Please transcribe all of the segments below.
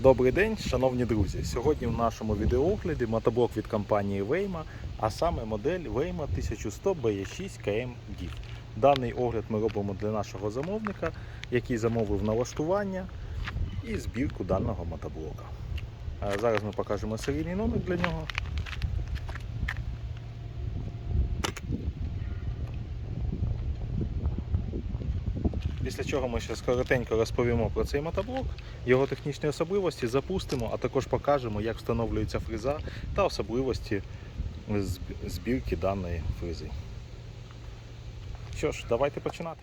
Добрий день, шановні друзі. Сьогодні в нашому відеоогляді мотоблок від компанії Вейма, а саме модель Вейма 1100 BE6 KM DIV. Даний огляд ми робимо для нашого замовника, який замовив налаштування і збірку даного мотоблока. Зараз ми покажемо серійний номер для нього. Після чого ми ще коротенько розповімо про цей мотоблок, його технічні особливості, запустимо, а також покажемо, як встановлюється фреза та особливості збірки даної фрези. Що ж, давайте починати.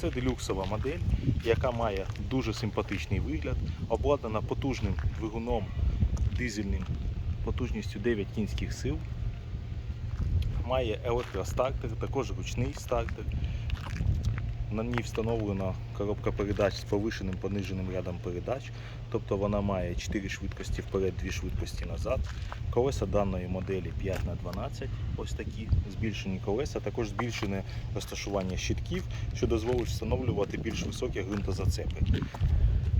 Це делюксова модель, яка має дуже симпатичний вигляд, обладнана потужним двигуном дизельним потужністю 9 кінських сил. Має електростартер, також ручний стартер. На ній встановлена коробка передач з повишеним пониженим рядом передач, тобто вона має 4 швидкості вперед, 2 швидкості назад. Колеса даної моделі 5х12, ось такі збільшені колеса, також збільшене розташування щитків, що дозволить встановлювати більш високі ґрунтозацепи.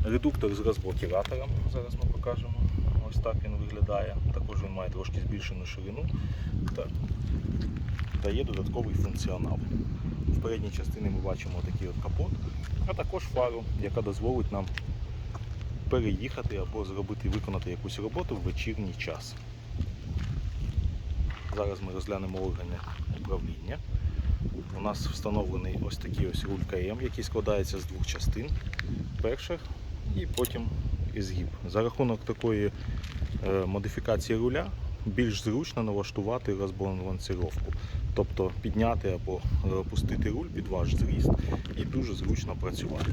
Редуктор з розблокіратором, зараз ми покажемо. Ось так він виглядає. Також він має трошки збільшену ширину та дає додатковий функціонал. В передній частині ми бачимо такий от капот, а також фару, яка дозволить нам переїхати або зробити, виконати якусь роботу в вечірній час. Зараз ми розглянемо органи управління. У нас встановлений ось такий ось руль КМ, який складається з двох частин. Перша і потім ізгиб. За рахунок такої е, модифікації руля більш зручно налаштувати розбалансировку. Тобто підняти або е, опустити руль під ваш зріст і дуже зручно працювати.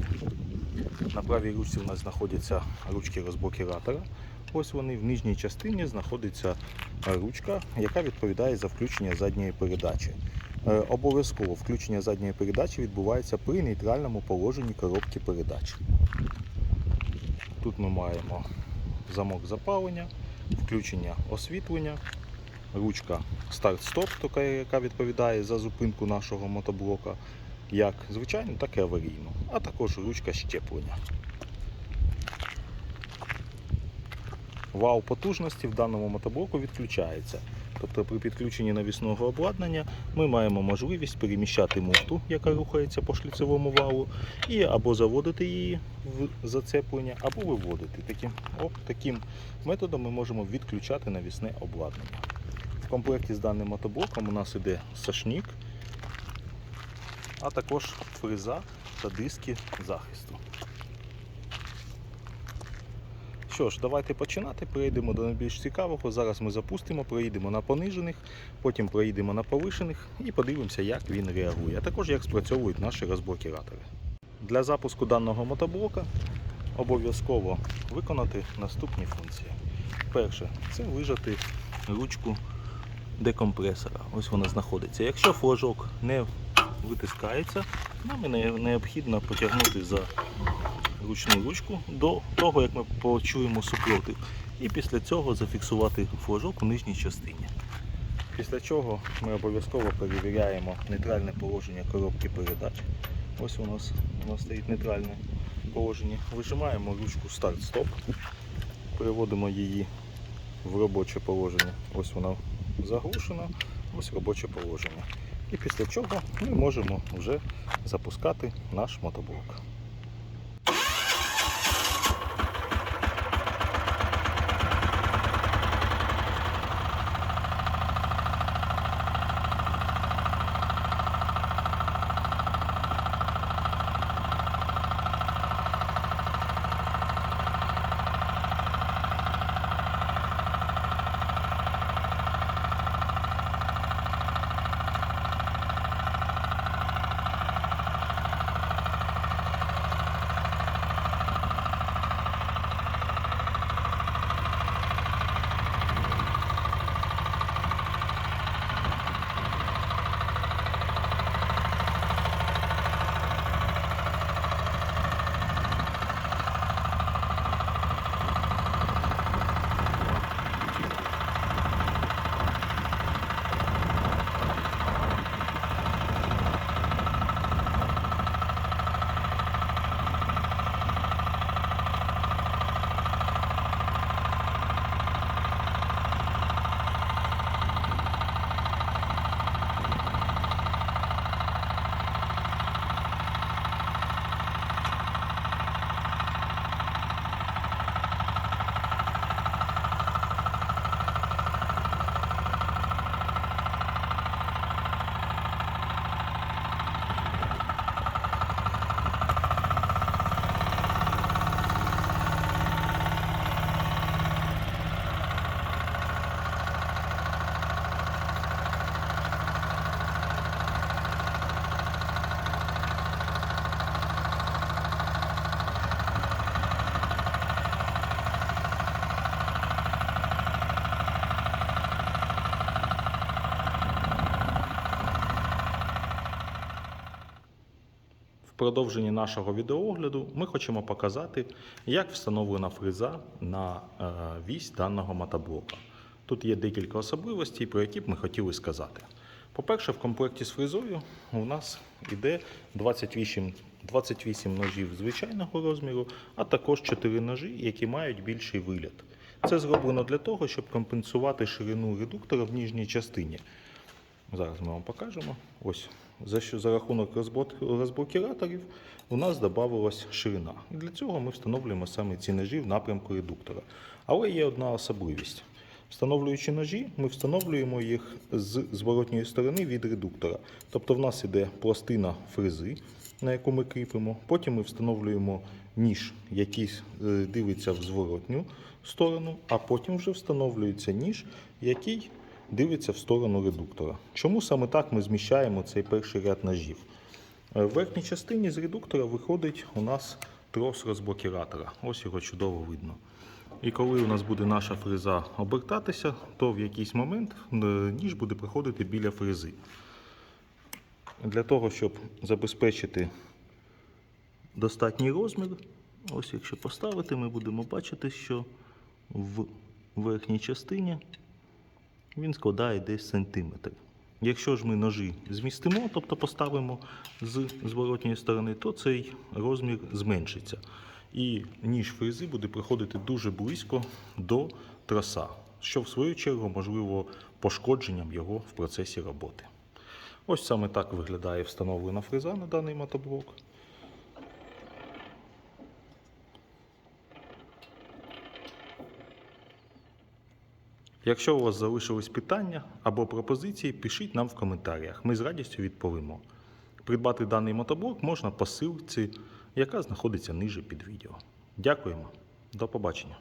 На правій ручці у нас знаходяться ручки розблокіратора. Ось вони в нижній частині знаходиться е, ручка, яка відповідає за включення задньої передачі. Обов'язково включення задньої передачі відбувається при нейтральному положенні коробки передач. Тут ми маємо замок запалення, включення освітлення, ручка старт-стоп, яка відповідає за зупинку нашого мотоблока, як звичайну, так і аварійну, а також ручка щеплення. Вал потужності в даному мотоблоку відключається. Тобто при підключенні навісного обладнання ми маємо можливість переміщати муфту, яка рухається по шліцевому валу, і або заводити її в зацеплення, або виводити. Таким, оп, таким методом ми можемо відключати навісне обладнання. В комплекті з даним мотоблоком у нас іде сашнік, а також фреза та диски захисту. Що ж, давайте починати. Перейдемо до найбільш цікавого. Зараз ми запустимо, проїдемо на понижених, потім проїдемо на повишених і подивимося, як він реагує, а також як спрацьовують наші розблокіратори. Для запуску даного мотоблока обов'язково виконати наступні функції. Перше, це вижати ручку декомпресора. Ось вона знаходиться. Якщо флажок не витискається, нам необхідно потягнути за ручну ручку до того, як ми почуємо супротив. І після цього зафіксувати флажок у нижній частині. Після чого ми обов'язково перевіряємо нейтральне положення коробки передач. Ось у нас, у нас стоїть нейтральне положення. Вижимаємо ручку старт-стоп, переводимо її в робоче положення. Ось вона заглушена, ось робоче положення. І після чого ми можемо вже запускати наш мотоблок. Продовженні нашого відеоогляду ми хочемо показати, як встановлена фреза на е, вісь даного мотоблока. Тут є декілька особливостей, про які б ми хотіли сказати. По-перше, в комплекті з фрезою у нас йде 28, 28 ножів звичайного розміру, а також 4 ножі, які мають більший вигляд. Це зроблено для того, щоб компенсувати ширину редуктора в нижній частині. Зараз ми вам покажемо. Ось за, що, за рахунок розблок- розблокіраторів у нас додавалась ширина. І для цього ми встановлюємо саме ці ножі в напрямку редуктора. Але є одна особливість. Встановлюючи ножі, ми встановлюємо їх з зворотньої сторони від редуктора. Тобто в нас іде пластина фрези, на яку ми кріпимо. Потім ми встановлюємо ніж, який е, дивиться в зворотню сторону, а потім вже встановлюється ніж, який дивиться в сторону редуктора. Чому саме так ми зміщаємо цей перший ряд ножів? Е, В верхній частині з редуктора виходить у нас трос розблокіратора. Ось його чудово видно. І коли у нас буде наша фреза обертатися, то в якийсь момент е, ніж буде проходити біля фрези. Для того, щоб забезпечити достатній розмір, ось якщо поставити, ми будемо бачити, що в верхній частині він складає десь сантиметр. Якщо ж ми ножі змістимо, тобто поставимо з зворотньої сторони, то цей розмір зменшиться. І ніж фрези буде проходити дуже близько до троса, що в свою чергу можливо пошкодженням його в процесі роботи. Ось саме так виглядає встановлена фреза на даний мотоблок. Якщо у вас залишились питання або пропозиції, пишіть нам в коментарях. Ми з радістю відповімо. Придбати даний мотоблок можна по ссылці, яка знаходиться ниже під відео. Дякуємо. До побачення.